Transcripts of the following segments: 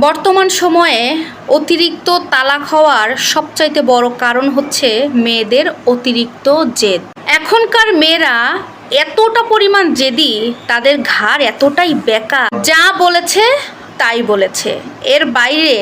বর্তমান সময়ে অতিরিক্ত তালাক হওয়ার সবচাইতে বড় কারণ হচ্ছে মেয়েদের অতিরিক্ত জেদ। এখনকার মেয়েরা এতটা পরিমাণ জেদি, তাদের ঘাড় এতটাই বেকার। যা বলেছে, তাই বলেছে। এর বাইরে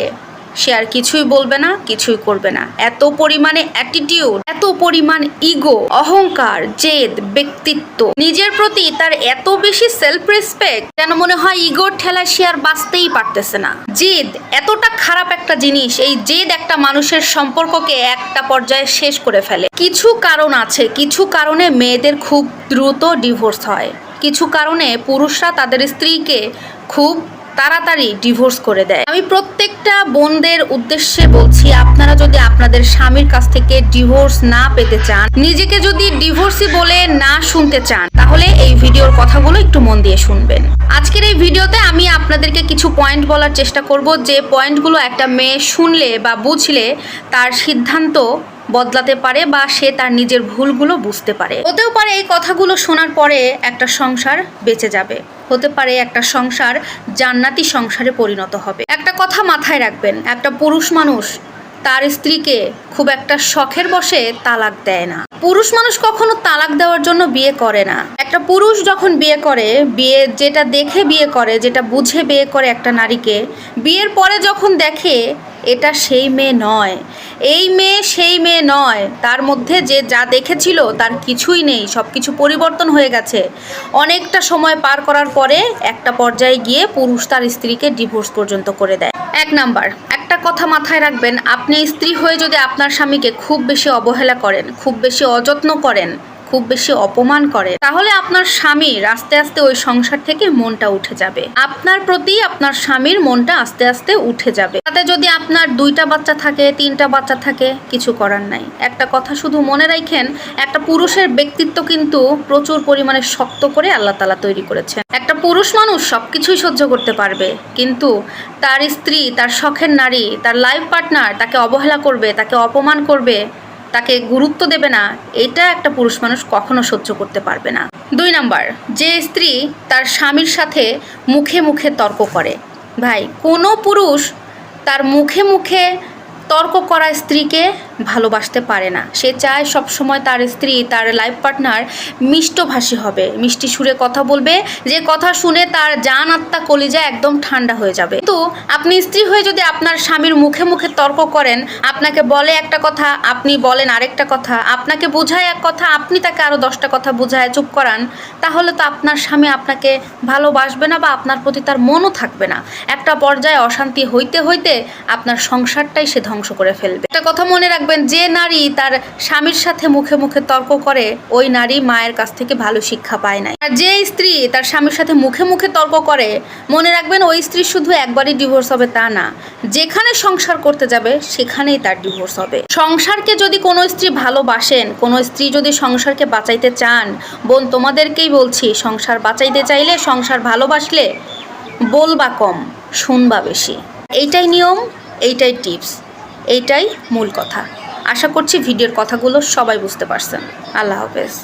সে আর কিছুই বলবে না, কিছুই করবে না। এত পরিমাণে অ্যাটিটিউড এত পরিমাণ ইগো অহংকার, জেদ, ব্যক্তিত্ব। নিজের প্রতি তার এত বেশি সেলফ রেসপেক্ট যেন মনে হয় ইগোর ঠেলায় সে আর বাঁচতেই পারতেছে না। জেদ এতটা খারাপ একটা জিনিস, এই জেদ একটা মানুষের সম্পর্ককে একটা পর্যায়ে শেষ করে ফেলে। কিছু কারণ আছে, কিছু কারণে মেয়েদের খুব দ্রুত ডিভোর্স হয়। কিছু কারণে পুরুষরা তাদের স্ত্রীকে খুব তাড়াতাড়ি ডিভোর্স করে দেয়। আমি প্রত্যেকটা বোনদের উদ্দেশ্যে বলছি, আপনারা যদি আপনাদের স্বামীর কাছ থেকে ডিভোর্স না পেতে চান, নিজেকে যদি ডিভোর্সই বলে না শুনতে চান, তাহলে এই ভিডিওর কথাগুলো একটু মন দিয়ে শুনবেন। আজকের এই ভিডিওতে আমি আপনাদেরকে কিছু পয়েন্ট বলার চেষ্টা করব, যে পয়েন্টগুলো একটা মেয়ে শুনলে বা বুঝলে তার সিদ্ধান্ত বদলাতে পারে বা সে তার নিজের ভুলগুলো বুঝতে পারে। হতেও পারে এই কথাগুলো শোনার পরে একটা সংসার বেঁচে যাবে। হতে পারে একটা সংসার জান্নাতি সংসারে পরিণত হবে। একটা কথা মাথায় রাখবেন, একটা পুরুষ মানুষ তার স্ত্রীকে খুব একটা শখের বসে তালাক দেয় না। পুরুষ মানুষ কখনো তালাক দেওয়ার জন্য বিয়ে করে না। একটা পুরুষ যখন বিয়ে করে, বিয়ে যেটা দেখে বিয়ে করে, যেটা বুঝে বিয়ে করে একটা নারীকে, বিয়ের পরে যখন দেখে এটা সেই মেয়ে নয়। এই মেয়ে সেই মেয়ে নয়। তার মধ্যে যে যা দেখেছিল তার কিছুই নেই। সব কিছু পরিবর্তন হয়ে গেছে। অনেকটা সময় পার করার পরে একটা পর্যায়ে গিয়ে পুরুষ তার স্ত্রীকে ডিভোর্স পর্যন্ত করে দেয়। এক নাম্বার, একটা কথা মাথায় রাখবেন, আপনি স্ত্রী হয়ে যদি আপনার স্বামীকে খুব বেশি অবহেলা করেন, খুব বেশি অযত্ন করেন খুব বেশি অপমান করে, তাহলে আপনার স্বামীর আস্তে আস্তে ওই সংসার থেকে মনটা উঠে যাবে। আপনার প্রতি আপনার স্বামীর মনটা আস্তে আস্তে উঠে যাবে। তাতে যদি আপনার দুইটা বাচ্চা থাকে, তিনটা বাচ্চা থাকে, কিছু করার নাই। একটা কথা শুধু মনে রাখেন, একটা পুরুষের ব্যক্তিত্ব কিন্তু প্রচুর পরিমাণে শক্ত করে আল্লাহ তালা তৈরি করেছেন। একটা পুরুষ মানুষ সব কিছুই সহ্য করতে পারবে, কিন্তু তার স্ত্রী, তার শখের নারী, তার লাইফ পার্টনার তাকে অবহেলা করবে, তাকে অপমান করবে তাকে গুরুত্ব দেবে না, এটা একটা পুরুষ মানুষ কখনো সহ্য করতে পারবে না। দুই নাম্বার, যে স্ত্রী তার স্বামীর সাথে মুখে মুখে তর্ক করে। ভাই, কোনো পুরুষ তার মুখে মুখে তর্ক করা স্ত্রীকে ভালোবাসতে পারে না। সে চায় সবসময় তার স্ত্রী, তার লাইফ পার্টনার মিষ্টভাষী হবে। মিষ্টি সুরে কথা বলবে, যে কথা শুনে তার জান আত্মা কলিজা একদম ঠান্ডা হয়ে যাবে। কিন্তু আপনি স্ত্রী হয়ে যদি আপনার স্বামীর মুখে মুখে তর্ক করেন, আপনাকে বলে একটা কথা, আপনি বলেন আরেকটা কথা, আপনাকে বোঝায় এক কথা, আপনি তাকে আরও দশটা কথা বোঝায়, চুপ করান, তাহলে তো আপনার স্বামী আপনাকে ভালোবাসবে না বা আপনার প্রতি তার মনও থাকবে না। একটা পর্যায়ে অশান্তি হইতে হইতে আপনার সংসারটাই সে ধ্বংস করে ফেলবে। একটা কথা মনে রাখবেন যে নারী তার স্বামীর সাথে মুখে মুখে তর্ক করে, ওই নারী মায়ের কাছ থেকে ভালো শিক্ষা পায় নাই। আর যে স্ত্রী তার স্বামীর সাথে মুখে মুখে তর্ক করে, মনে রাখবেন ওই স্ত্রী শুধু একবারই ডিভোর্স হবে তা না। যেখানে সংসার করতে যাবে, সেখানেই তার ডিভোর্স হবে। সংসারকে যদি কোনো স্ত্রী ভালোবাসেন, কোনো স্ত্রী যদি সংসারকে বাঁচাইতে চান, বোন তোমাদেরকেই বলছি, সংসার বাঁচাইতে চাইলে সংসার ভালোবাসলে বলবা কম, শুনবা বেশি। এইটাই নিয়ম, এইটাই টিপস। এইটাই মূল কথা। আশা করছি ভিডিওর কথাগুলো সবাই বুঝতে পারছেন। আল্লাহ হাফেজ।